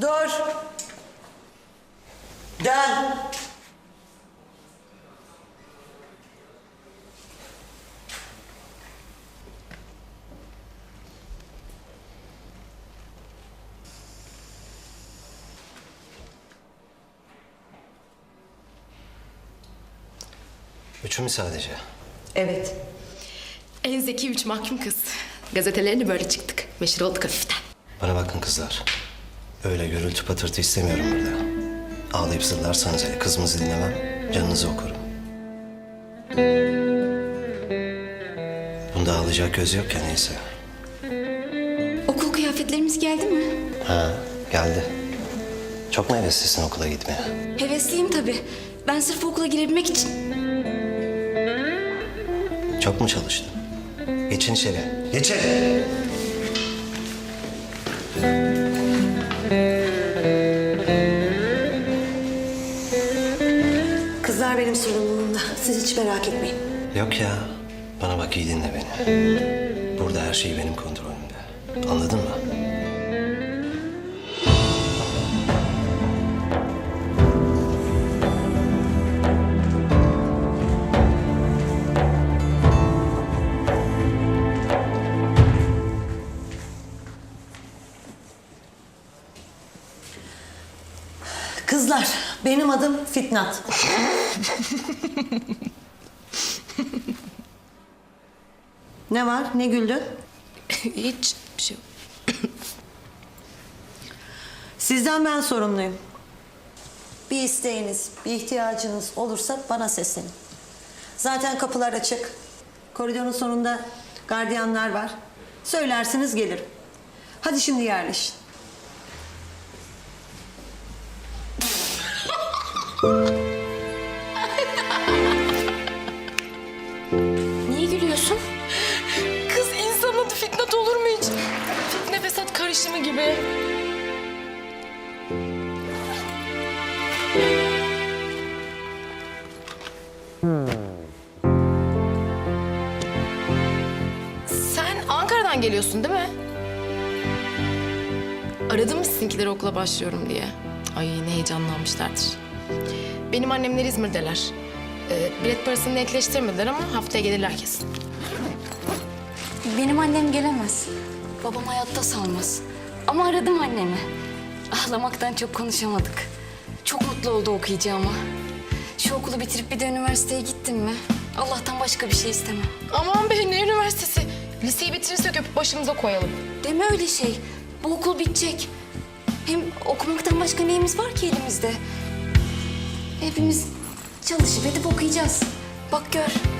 Dur. Dön. Üçü mü sadece? Evet. En zeki üç mahkum kız. Gazetelerine böyle çıktık. Meşhur olduk hafiften. Bana bakın kızlar. Öyle gürültü patırtı istemiyorum burada. Ağlayıp zırlarsanız hele kızımızı dinlemem, canınızı okurum. Bunda ağlayacak göz yok ya neyse. Okul kıyafetlerimiz geldi mi? Ha, geldi. Çok mu heveslisin okula gitmeye? Hevesliyim tabii. Ben sırf okula girebilmek için. Çok mu çalıştın? Geçin içeri. Geçin. Benim sorumluluğumda. Siz hiç merak etmeyin. Yok ya. Bana bak iyi dinle beni. Burada her şey benim kontrolümde. Anladın mı? Kızlar benim adım Fitnat. ne var? Ne güldün? Hiç bir şey yok. Sizden ben sorumluyum. Bir isteğiniz, bir ihtiyacınız olursa bana seslenin. Zaten kapılar açık. Koridorun sonunda gardiyanlar var. Söylersiniz gelirim. Hadi şimdi yerleşin. Karışımı gibi. Sen Ankara'dan geliyorsun değil mi? Aradın mı sizinkileri okula başlıyorum diye? Ay ne heyecanlanmışlardır. Benim annemler İzmir'deler. Ee, bilet parasını netleştirmediler ama haftaya gelirler kesin. Benim annem gelemez. Babam hayatta salmaz. Ama aradım annemi. Ağlamaktan çok konuşamadık. Çok mutlu oldu okuyacağıma. Şu okulu bitirip bir de üniversiteye gittim mi? Allah'tan başka bir şey istemem. Aman be ne üniversitesi? Liseyi bitirirsek öpüp başımıza koyalım. Deme öyle şey. Bu okul bitecek. Hem okumaktan başka neyimiz var ki elimizde? Hepimiz çalışıp edip okuyacağız. Bak gör.